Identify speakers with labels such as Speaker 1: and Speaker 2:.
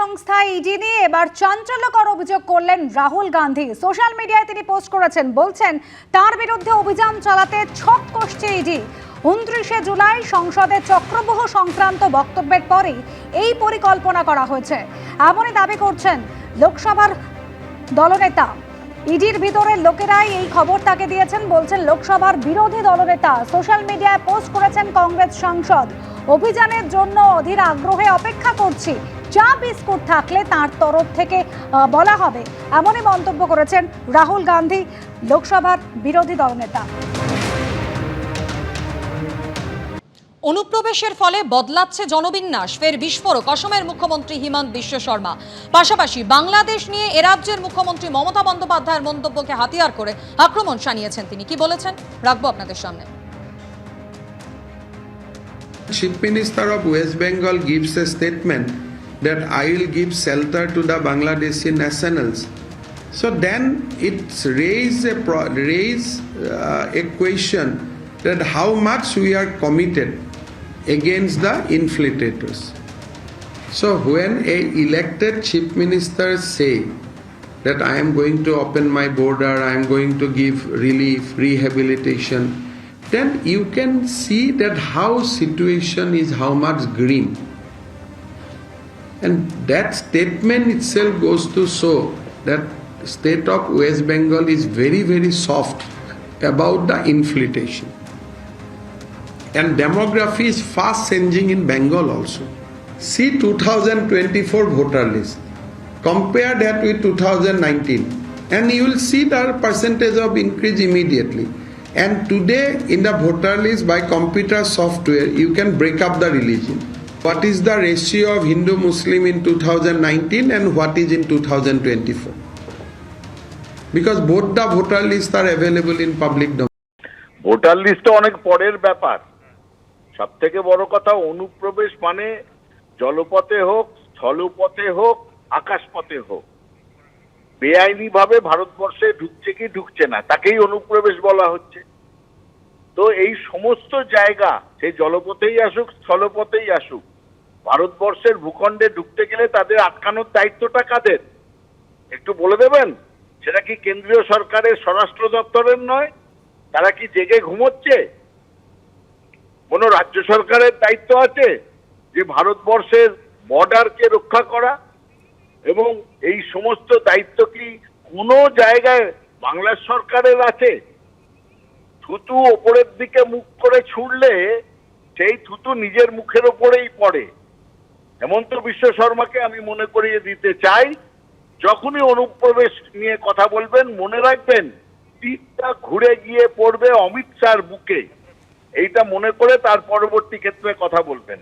Speaker 1: সংস্থা ইডি নিয়ে এবার চাঞ্চল্যকর অভিযোগ করলেন রাহুল গান্ধী। সোশ্যাল মিডিয়ায় তিনি পোস্ট করেছেন, বলছেন, তার বিরুদ্ধে অভিযান চালাতে ছক কষছে ইডি উনত্রিশে জুলাই সংসদে চক্রবহ সংক্রান্ত বক্তব্যের পরেই এই পরিকল্পনা করা হয়েছে। এমনই দাবি করছেন লোকসভার দলনেতা। ইডির ভিতরের লোকেরাই এই খবর তাকে দিয়েছেন, বলছেন, লোকসভার বিরোধী দলনেতা। সোশ্যাল মিডিয়ায় পোস্ট করেছেন কংগ্রেস সাংসদ। অভিযানের জন্য অধীর আগ্রহে অপেক্ষা করছি। চা বিস্কুট থাকলে তার তরফ থেকে বলা হবে। এমনই মন্তব্য করেছেন রাহুল গান্ধী লোকসভার বিরোধী দলনেতা
Speaker 2: অনুপ্রবেশের ফলে বদলাচ্ছে জনবিন্যাস ফের বিস্ফোরক অসমের মুখ্যমন্ত্রী হিমন্ত বিশ্ব শর্মা। পাশাপাশি বাংলাদেশ নিয়ে এরাজ্যের মুখ্যমন্ত্রী মমতা বন্দ্যোপাধ্যায়ের মন্তব্যকে হাতিয়ার করে আক্রমণ শানিয়েছেন তিনি। কি বলেছেন? রাখব আপনাদের সামনে।
Speaker 3: Chief Minister of West Bengal gives a statement that I will give shelter to the Bangladeshi nationals. So then it's raise a raise uh, a question that how much we are committed against the infiltrators. So when a elected chief minister say that I am going to open my border, I am going to give relief, rehabilitation, then you can see that how situation is how much grim. And that statement itself goes to show that state of West Bengal is very very soft about the infiltration. And demography is fast changing in Bengal also. See 2024 voter list. Compare that with 2019 and you will see the percentage of increase immediately. And today in the voter list by computer software you can break up the religion. What is the ratio of Hindu Muslim in 2019 and what is in 2024? Because both the voter lists are available in public domain.
Speaker 4: Voter list অনেক পরের ব্যাপার সব থেকে বড় কথা, অনুপ্রবেশ মানে জলপথে হোক, স্থলপথে হোক, আকাশপথে হোক বেআইনি ভাবে ভারতবর্ষে ঢুকছে কি ঢুকছে না, তাকেই অনুপ্রবেশ বলা হচ্ছে তো এই সমস্ত জায়গা সেই জলপথেই আসুক, স্থলপথেই আসুক ভারতবর্ষের ভূখণ্ডে ঢুকতে গেলে তাদের আটকানোর দায়িত্বটা কাদের? একটু বলে দেবেন? সেটা কি কেন্দ্রীয় সরকারের স্বরাষ্ট্র দপ্তরের নয়? তারা কি জেগে ঘুমোচ্ছে? কোনো রাজ্য সরকারের দায়িত্ব আছে যে ভারতবর্ষের বর্ডারকে রক্ষা করা? এবং এই সমস্ত দায়িত্ব কি কোনো জায়গায় বাংলার সরকারের আছে? থুতু ওপরের দিকে মুখ করে ছুড়লে সেই থুতু নিজের মুখের ওপরেই পড়ে। হেমন্ত বিশ্ব শর্মাকে আমি মনে করিয়ে দিতে চাই। যখনই অনুপ্রবেশ নিয়ে কথা বলবেন, মনে রাখবেন তীরটা ঘুরে গিয়ে পড়বে অমিত শাহর বুকে। এইটা মনে করে তার পরবর্তী ক্ষেত্রে কথা বলবেন।